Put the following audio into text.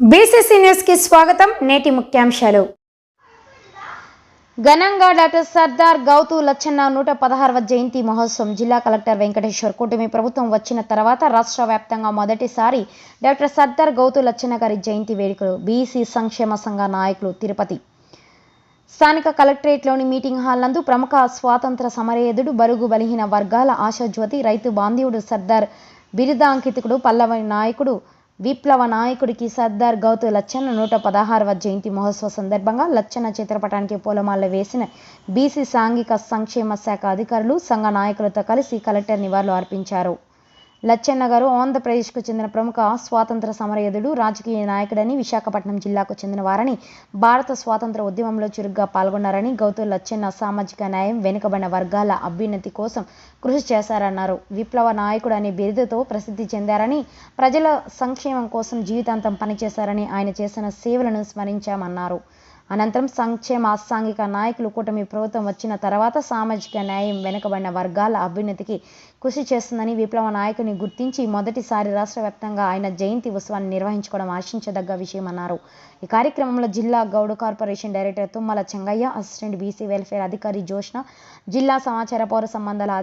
BCC సీనియర్స్కి స్వాగతం నేటి ముఖ్యాంశాలు. ఘనంగా డాక్టర్ సర్దార్ గౌతు లచ్చన్న నూట పదహారవ జయంతి మహోత్సవం జిల్లా కలెక్టర్ వెంకటేశ్వర్ కూటమి ప్రభుత్వం వచ్చిన తర్వాత రాష్ట్ర వ్యాప్తంగా మొదటిసారి డాక్టర్ సర్దార్ గౌతు లచ్చన్న గారి జయంతి వేడుకలు బీసీ సంక్షేమ సంఘ నాయకులు తిరుపతి. స్థానిక కలెక్టరేట్లోని మీటింగ్ హాల్ నందు ప్రముఖ స్వాతంత్ర సమరయోధుడు బరుగు బలహీన వర్గాల ఆశాజ్యోతి రైతు బాంధవుడు సర్దార్ బిరుదాంకితుడు పల్లవ నాయకుడు విప్లవ నాయకుడికి సర్దార్ గౌతు లచ్చన్న నూట పదహారవ జయంతి మహోత్సవ సందర్భంగా లచ్చన్న చిత్రపటానికి పూలమాల వేసిన బీసీ సాంఘిక సంక్షేమ శాఖ అధికారులు సంఘ నాయకులతో కలిసి కలెక్టర్ నివాళులు అర్పించారు. లచ్చన్న గారు ఆంధ్రప్రదేశ్కు చెందిన ప్రముఖ స్వాతంత్ర సమరయోధుడు రాజకీయ నాయకుడని విశాఖపట్నం జిల్లాకు చెందిన వారని భారత స్వాతంత్ర ఉద్యమంలో చురుగ్గా పాల్గొన్నారని గౌతు లచ్చన్న సామాజిక న్యాయం వెనుకబడిన వర్గాల అభ్యున్నతి కోసం కృషి చేశారన్నారు. విప్లవ నాయకుడు అనే బిరుదుతో ప్రసిద్ధి చెందారని ప్రజల సంక్షేమం కోసం జీవితాంతం పనిచేశారని ఆయన చేసిన సేవలను స్మరించామన్నారు. అనంతరం సంక్షేమ అసాంఘిక నాయకులు కూటమి ప్రభుత్వం వచ్చిన తర్వాత సామాజిక న్యాయం వెనుకబడిన వర్గాల అభ్యున్నతికి కృషి చేస్తుందని విప్లవ నాయకుని గుర్తించి మొదటిసారి రాష్ట్ర వ్యాప్తంగా ఆయన జయంతి ఉత్సవాన్ని నిర్వహించుకోవడం ఆశించదగ్గ విషయమన్నారు ఈ కార్యక్రమంలో జిల్లా Gouda corporation director Tummala Chengaiah assistant BC welfare అధికారి జోష్న జిల్లా సమాచార పౌర సంబంధాల